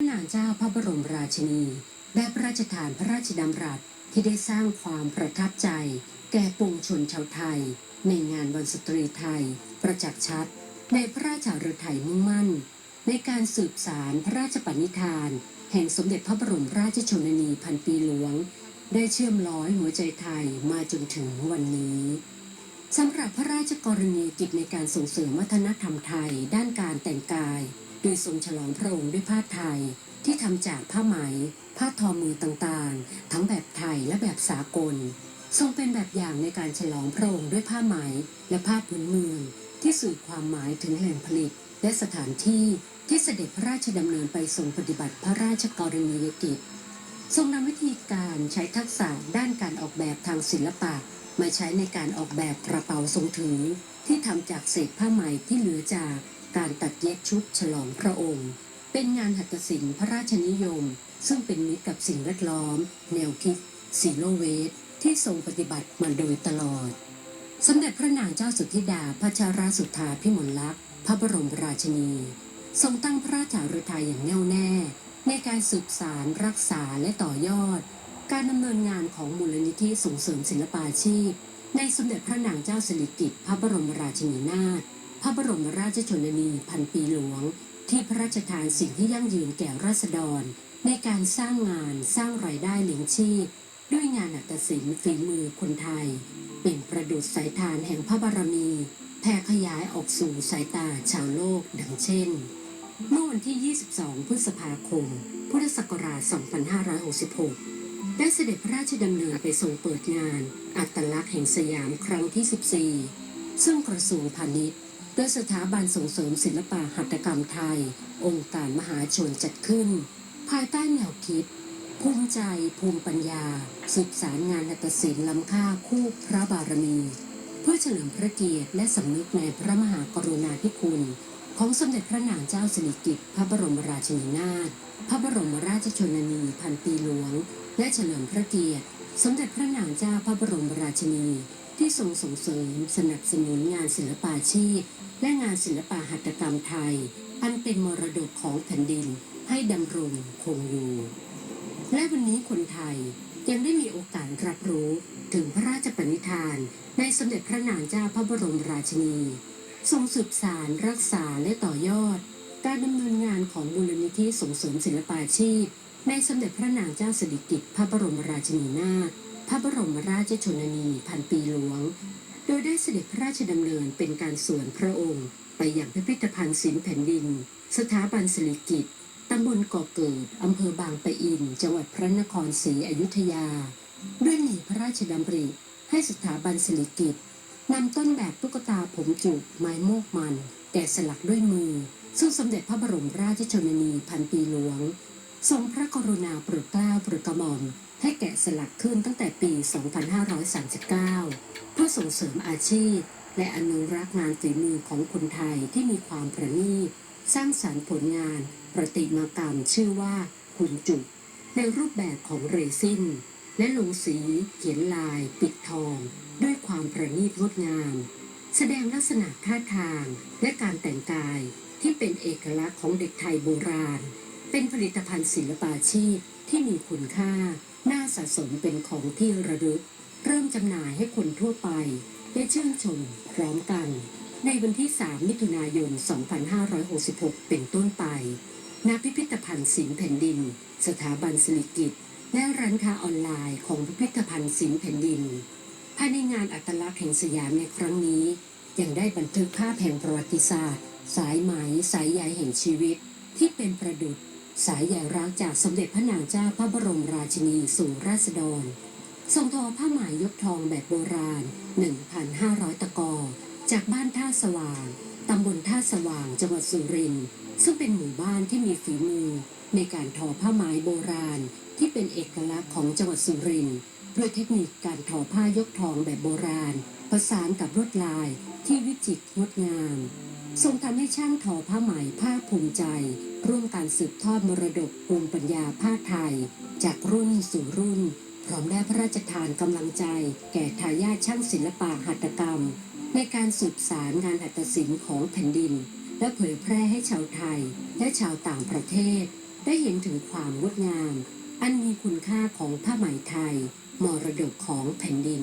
พระนางเจ้าพระบรมราชินีได้พระราชทานพระราชดำรัสที่ได้สร้างความประทับใจ แก่ปวงชนชาวไทย ในงานวันสตรีไทย ประจักษ์ชัด ในพระราชาฤทัยมุ่งมั่น ในการสืบสารพระราชปณิธาน แห่งสมเด็จพระบรมราชชนนีพันปีหลวง ได้เชื่อมร้อยหัวใจไทยมาจนถึงวันนี้สำหรับพระราชกรณียกิจในการส่งเสริมวัฒนธรรมไทยด้านการแต่งกาย โดยทรงฉลองพระองค์ด้วยผ้าไทยที่ทำจากผ้าไหม ผ้าทอมือต่างๆ ทั้งแบบไทยและแบบสากล ทรงเป็นแบบอย่างในการฉลองพระองค์ด้วยผ้าไหมและผ้าพื้นเมือง ที่สื่อความหมายถึงแหล่งผลิต และสถานที่ที่เสด็จพระราชดำเนินไปทรงปฏิบัติพระราชกรณียกิจ ทรงนำวิธีการใช้ทักษะด้านการออกแบบทางศิลปะ มาใช้ในการออกแบบกระเป๋าทรงถือ ที่ทำจากเศษผ้าไหมที่เหลือจาก การตัดเย็บชุดฉลองพระองค์ เป็นงานหัตถศิลป์พระราชนิยม ซึ่งเป็นมิตรกับสิ่งแวดล้อม แนวคิดซีโรเวสที่ทรงปฏิบัติมาโดยตลอด สมเด็จพระนางเจ้าสุธิดาพระชาราสุธาพิมลลักษณ์พระบรมราชินี ทรงตั้งพระราชาฤทัยอย่างแน่วแน่ ในการสืบสารรักษาและต่อยอด การดำเนินงานของมูลนิธิส่งเสริมศิลปาชีพ ในสมเด็จพระนางเจ้าสิริกิติ์พระบรมราชินีนาถ พระบรมราชชนนีพันปีหลวง ที่พระราชทานสิ่งที่ยั่งยืนแก่ราษฎร ในการสร้างงานสร้างรายได้เลี้ยงชีพ ด้วยงานอัตศิลป์ฝีมือคนไทย เป็นประดุษสายทานแห่งพระบารมีแผ่ขยายออกสู่สายตาชาวโลกดังเช่น เมื่อวันที่ 22 พฤษภาคม พุทธศักราช 2566 ได้เสด็จพระราชดำเนินไปทรงเปิดงาน อัตลักษณ์แห่งสยามครั้งที่ 14 ซึ่งกระทรวงพาณิชย์ ดยสถาบันส่งเสริมศิลปะหัตถกรรมไทย องค์การมหาชนจัดขึ้น ภายใต้แนวคิด ภูมิใจภูมิปัญญา สืบสารงานนาฏศิลป์ล้ำค่าคู่พระบารมี เพื่อเฉลิมพระเกียรติและสำนึกในพระมหากรุณาธิคุณ ของสมเด็จพระนางเจ้าสิริกิติ์พระบรมราชินีนาถพระบรมราชชนนีพันปีหลวง และเฉลิมพระเกียรติ สมเด็จพระนางเจ้าพระบรมราชินี ที่ทรงส่งเสริมสนับสนุนงานศิลปาชีพ และงานศิลปะหัตถกรรมไทย อันเป็นมรดกของแผ่นดินให้ดำรงคงอยู่ และวันนี้คนไทยยังได้มีโอกาสรับรู้ถึงพระราชปณิธาน ในสมเด็จพระนางเจ้าพระบรมราชินี ทรงสืบสารรักษาและต่อยอด การดำเนินงานของมูลนิธิส่งเสริมศิลปาชีพ ในสมเด็จพระนางเจ้าสิริกิติ์พระบรมราชินีนาถพระบรมราชชนนีพันปีหลวง โดยได้เสด็จพระราชดำเนินเป็นการส่วนพระองค์ ไปอย่างพิพิธภัณฑ์ศิลป์แผ่นดิน สถาบันสิริกิติ์ตำบลก่อเกิด อำเภอบางปะอิน จังหวัดพระนครศรีอยุธยา ด้วยมีพระราชดำริให้สถาบันสิริกิติ์นำต้นแบบตุ๊กตาผมจุกไม้โมกมัน แกะสลักด้วยมือ ซึ่งสมเด็จพระบรมราชชนนีพันปีหลวง ทรงพระกรุณาโปรดเกล้าโปรดกระหม่อม ให้แกะสลักขึ้นตั้งแต่ปี 2539 เพื่อส่งเสริมอาชีพ และอนุรักษ์งานฝีมือของคนไทยที่มีความประณีตสร้างสรรค์ผลงานประติมากรรมชื่อว่าหุ่นจุกในรูปแบบของเรซินและลงสีเขียนลาย ปิดทอง ด้วยความประณีตงดงาม แสดงลักษณะท่าทางและการแต่งกายที่เป็นเอกลักษณ์ของเด็กไทยโบราณ เป็นผลิตภัณฑ์ศิลปาชีพที่มีคุณค่า น่าสะสมเป็นของที่ระลึก เริ่มจำหน่ายให้คนทั่วไป ได้ชื่นชมพร้อมกัน ในวันที่ 3 มิถุนายน 2566 เป็นต้นไป ณ พิพิธภัณฑ์ศิลป์แผ่นดิน สถาบันสิริกิตและร้านค้าออนไลน์ของพิพิธภัณฑ์ศิลป์แผ่นดิน ภายในงานอัตลักษณ์แห่งสยามในครั้งนี้ ยังได้บันทึกภาพแห่งประวัติศาสตร์ สายไหมสายใยแห่งชีวิตที่เป็นประดุจ สายใยรักจากสมเด็จพระนางเจ้าพระบรมราชินีสู่ราษฎร ทรงทอผ้าไหมยกทองแบบโบราณ 1,500 ตะกอ จากบ้านท่าสว่าง ตำบลท่าสว่างจังหวัดสุรินทร์ซึ่งเป็นหมู่บ้านที่มีฝีมือ ในการทอผ้าไหมโบราณที่เป็นเอกลักษณ์ของจังหวัดสุรินทร์ ด้วยเทคนิคการทอผ้ายกทองแบบโบราณ ประสานกับรวดลายที่วิจิตรงดงามทรงทำให้ช่างทอผ้าไหมภาคภูมิใจ ร่วมการสืบทอดมรดกภูมิปัญญาผ้าไทย จากรุ่นสู่รุ่น พร้อมได้พระราชทานกำลังใจ แก่ทายาทช่างศิลปะหัตถกรรม ในการสืบสารงานหัตถศิลป์ของแผ่นดิน และเผยแพร่ให้ชาวไทย และชาวต่างประเทศ ได้เห็นถึงความงดงาม อันมีคุณค่าของผ้าไหมไทย มรดกของแผ่นดิน